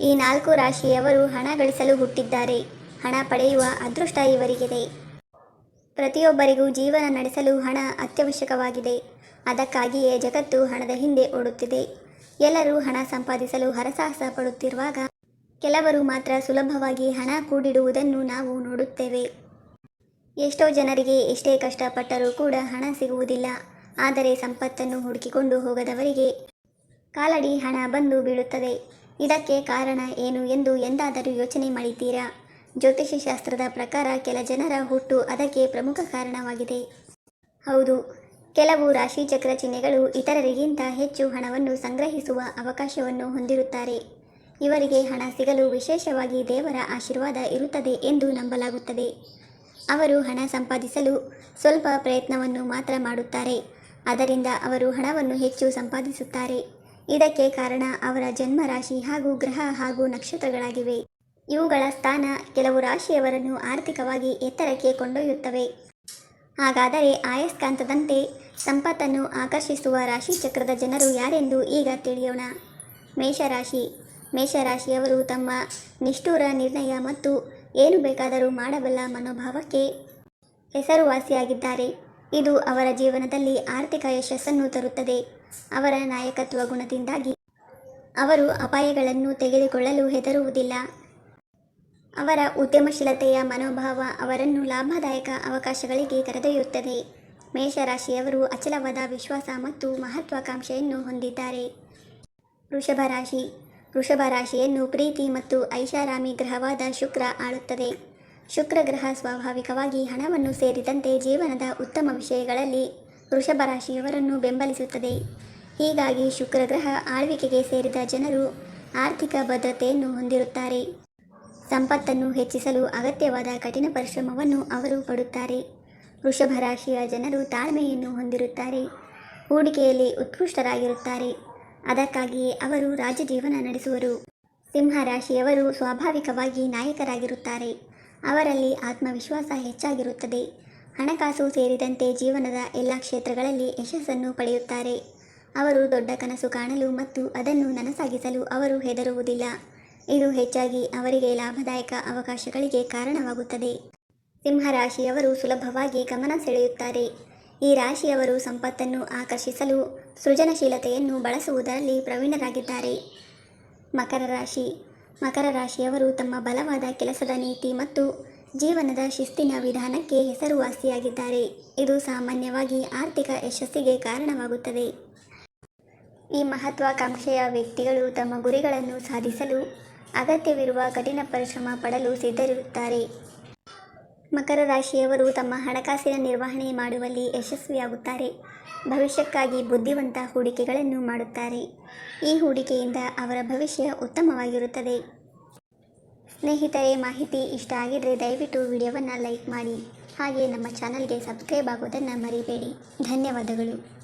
ಈ ನಾಲ್ಕು ರಾಶಿಯವರು ಹಣ ಗಳಿಸಲು ಹುಟ್ಟಿದ್ದಾರೆ. ಹಣ ಪಡೆಯುವ ಅದೃಷ್ಟ ಇವರಿಗಿದೆ. ಪ್ರತಿಯೊಬ್ಬರಿಗೂ ಜೀವನ ನಡೆಸಲು ಹಣ ಅತ್ಯವಶ್ಯಕವಾಗಿದೆ. ಅದಕ್ಕಾಗಿಯೇ ಜಗತ್ತು ಹಣದ ಹಿಂದೆ ಓಡುತ್ತಿದೆ. ಎಲ್ಲರೂ ಹಣ ಸಂಪಾದಿಸಲು ಹರಸಾಹಸ ಪಡುತ್ತಿರುವಾಗ ಕೆಲವರು ಮಾತ್ರ ಸುಲಭವಾಗಿ ಹಣ ಕೂಡಿಡುವುದನ್ನು ನಾವು ನೋಡುತ್ತೇವೆ. ಎಷ್ಟೋ ಜನರಿಗೆ ಎಷ್ಟೇ ಕಷ್ಟಪಟ್ಟರೂ ಕೂಡ ಹಣ ಸಿಗುವುದಿಲ್ಲ. ಆದರೆ ಸಂಪತ್ತನ್ನು ಹುಡುಕಿಕೊಂಡು ಹೋಗದವರಿಗೆ ಕಾಲಡಿ ಹಣ ಬಂದು ಬೀಳುತ್ತದೆ. ಇದಕ್ಕೆ ಕಾರಣ ಏನು ಎಂದು ಎಂದಾದರೂ ಯೋಚನೆ ಮಾಡಿದ್ದೀರಾ? ಜ್ಯೋತಿಷ್ಯ ಶಾಸ್ತ್ರದ ಪ್ರಕಾರ ಕೆಲ ಜನರ ಹುಟ್ಟು ಅದಕ್ಕೆ ಪ್ರಮುಖ ಕಾರಣವಾಗಿದೆ. ಹೌದು, ಕೆಲವು ರಾಶಿಚಕ್ರ ಚಿಹ್ನೆಗಳು ಇತರರಿಗಿಂತ ಹೆಚ್ಚು ಹಣವನ್ನು ಸಂಗ್ರಹಿಸುವ ಅವಕಾಶವನ್ನು ಹೊಂದಿರುತ್ತಾರೆ. ಇವರಿಗೆ ಹಣ ಸಿಗಲು ವಿಶೇಷವಾಗಿ ದೇವರ ಆಶೀರ್ವಾದ ಇರುತ್ತದೆ ಎಂದು ನಂಬಲಾಗುತ್ತದೆ. ಅವರು ಹಣ ಸಂಪಾದಿಸಲು ಸ್ವಲ್ಪ ಪ್ರಯತ್ನವನ್ನು ಮಾತ್ರ ಮಾಡುತ್ತಾರೆ, ಅದರಿಂದ ಅವರು ಹಣವನ್ನು ಹೆಚ್ಚು ಸಂಪಾದಿಸುತ್ತಾರೆ. ಇದಕ್ಕೆ ಕಾರಣ ಅವರ ಜನ್ಮ ರಾಶಿ ಹಾಗೂ ಗ್ರಹ ಹಾಗೂ ನಕ್ಷತ್ರಗಳಾಗಿವೆ. ಇವುಗಳ ಸ್ಥಾನ ಕೆಲವು ರಾಶಿಯವರನ್ನು ಆರ್ಥಿಕವಾಗಿ ಎತ್ತರಕ್ಕೆ ಕೊಂಡೊಯ್ಯುತ್ತವೆ. ಹಾಗಾದರೆ ಆಯಸ್ಕಾಂತದಂತೆ ಸಂಪತ್ತನ್ನು ಆಕರ್ಷಿಸುವ ರಾಶಿ ಚಕ್ರದ ಜನರು ಯಾರೆಂದು ಈಗ ತಿಳಿಯೋಣ. ಮೇಷರಾಶಿ. ಮೇಷರಾಶಿಯವರು ತಮ್ಮ ನಿಷ್ಠೂರ ನಿರ್ಣಯ ಮತ್ತು ಏನು ಬೇಕಾದರೂ ಮಾಡಬಲ್ಲ ಮನೋಭಾವಕ್ಕೆ ಹೆಸರುವಾಸಿಯಾಗಿದ್ದಾರೆ. ಇದು ಅವರ ಜೀವನದಲ್ಲಿ ಆರ್ಥಿಕ ಯಶಸ್ಸನ್ನು ತರುತ್ತದೆ. ಅವರ ನಾಯಕತ್ವ ಗುಣದಿಂದಾಗಿ ಅವರು ಅಪಾಯಗಳನ್ನು ತೆಗೆದುಕೊಳ್ಳಲು ಹೆದರುವುದಿಲ್ಲ. ಅವರ ಉದ್ಯಮಶೀಲತೆಯ ಮನೋಭಾವ ಅವರನ್ನು ಲಾಭದಾಯಕ ಅವಕಾಶಗಳಿಗೆ ಕರೆದೊಯ್ಯುತ್ತದೆ. ಮೇಷರಾಶಿಯವರು ಅಚಲವಾದ ವಿಶ್ವಾಸ ಮತ್ತು ಮಹತ್ವಾಕಾಂಕ್ಷೆಯನ್ನು ಹೊಂದಿದ್ದಾರೆ. ವೃಷಭ ರಾಶಿ ವೃಷಭ ರಾಶಿಯನ್ನು ಪ್ರೀತಿ ಮತ್ತು ಐಷಾರಾಮಿ ಗ್ರಹವಾದ ಶುಕ್ರ ಆಳುತ್ತದೆ. ಶುಕ್ರ ಗ್ರಹ ಸ್ವಾಭಾವಿಕವಾಗಿ ಹಣವನ್ನು ಸೇರಿದಂತೆ ಜೀವನದ ಉತ್ತಮ ವಿಷಯಗಳಲ್ಲಿ ವೃಷಭ ರಾಶಿಯವರನ್ನು ಬೆಂಬಲಿಸುತ್ತದೆ. ಹೀಗಾಗಿ ಶುಕ್ರ ಗ್ರಹ ಆಳ್ವಿಕೆಗೆ ಸೇರಿದ ಜನರು ಆರ್ಥಿಕ ಭದ್ರತೆಯನ್ನು ಹೊಂದಿರುತ್ತಾರೆ. ಸಂಪತ್ತನ್ನು ಹೆಚ್ಚಿಸಲು ಅಗತ್ಯವಾದ ಕಠಿಣ ಪರಿಶ್ರಮವನ್ನು ಅವರು ಪಡುತ್ತಾರೆ. ವೃಷಭ ರಾಶಿಯ ಜನರು ತಾಳ್ಮೆಯನ್ನು ಹೊಂದಿರುತ್ತಾರೆ. ಹೂಡಿಕೆಯಲ್ಲಿ ಉತ್ಕೃಷ್ಟರಾಗಿರುತ್ತಾರೆ. ಅದಕ್ಕಾಗಿಯೇ ಅವರು ರಾಜ್ಯ ಜೀವನ ನಡೆಸುವರು. ಸಿಂಹ ರಾಶಿಯವರು ಸ್ವಾಭಾವಿಕವಾಗಿ ನಾಯಕರಾಗಿರುತ್ತಾರೆ. ಅವರಲ್ಲಿ ಆತ್ಮವಿಶ್ವಾಸ ಹೆಚ್ಚಾಗಿರುತ್ತದೆ. ಹಣಕಾಸು ಸೇರಿದಂತೆ ಜೀವನದ ಎಲ್ಲ ಕ್ಷೇತ್ರಗಳಲ್ಲಿ ಯಶಸ್ಸನ್ನು ಪಡೆಯುತ್ತಾರೆ. ಅವರು ದೊಡ್ಡ ಕನಸು ಕಾಣಲು ಮತ್ತು ಅದನ್ನು ನನಸಾಗಿಸಲು ಅವರು ಹೆದರುವುದಿಲ್ಲ. ಇದು ಹೆಚ್ಚಾಗಿ ಅವರಿಗೆ ಲಾಭದಾಯಕ ಅವಕಾಶಗಳಿಗೆ ಕಾರಣವಾಗುತ್ತದೆ. ಸಿಂಹರಾಶಿಯವರು ಸುಲಭವಾಗಿ ಗಮನ ಸೆಳೆಯುತ್ತಾರೆ. ಈ ರಾಶಿಯವರು ಸಂಪತ್ತನ್ನು ಆಕರ್ಷಿಸಲು ಸೃಜನಶೀಲತೆಯನ್ನು ಬಳಸುವುದರಲ್ಲಿ ಪ್ರವೀಣರಾಗಿದ್ದಾರೆ. ಮಕರ ರಾಶಿ ಮಕರ ರಾಶಿಯವರು ತಮ್ಮ ಬಲವಾದ ಕೆಲಸದ ನೀತಿ ಮತ್ತು ಜೀವನದ ಶಿಸ್ತಿನ ವಿಧಾನಕ್ಕೆ ಹೆಸರುವಾಸಿಯಾಗಿದ್ದಾರೆ. ಇದು ಸಾಮಾನ್ಯವಾಗಿ ಆರ್ಥಿಕ ಯಶಸ್ಸಿಗೆ ಕಾರಣವಾಗುತ್ತದೆ. ಈ ಮಹತ್ವಾಕಾಂಕ್ಷೆಯ ವ್ಯಕ್ತಿಗಳು ತಮ್ಮ ಗುರಿಗಳನ್ನು ಸಾಧಿಸಲು ಅಗತ್ಯವಿರುವ ಕಠಿಣ ಪರಿಶ್ರಮ ಪಡಲು ಸಿದ್ಧರಿರುತ್ತಾರೆ. ಮಕರ ರಾಶಿಯವರು ತಮ್ಮ ಹಣಕಾಸಿನ ನಿರ್ವಹಣೆ ಮಾಡುವಲ್ಲಿ ಯಶಸ್ವಿಯಾಗುತ್ತಾರೆ. ಭವಿಷ್ಯಕ್ಕಾಗಿ ಬುದ್ಧಿವಂತ ಹೂಡಿಕೆಗಳನ್ನು ಮಾಡುತ್ತಾರೆ. ಈ ಹೂಡಿಕೆಯಿಂದ ಅವರ ಭವಿಷ್ಯ ಉತ್ತಮವಾಗಿರುತ್ತದೆ. ಸ್ನೇಹಿತರೆ, ಮಾಹಿತಿ ಇಷ್ಟ ಆಗಿದ್ದರೆ ದಯವಿಟ್ಟು ವಿಡಿಯೋವನ್ನು ಲೈಕ್ ಮಾಡಿ. ಹಾಗೆ ನಮ್ಮ ಚಾನಲ್ಗೆ ಸಬ್ಸ್ಕ್ರೈಬ್ ಆಗೋದನ್ನು ಮರಿಬೇಡಿ. ಧನ್ಯವಾದಗಳು.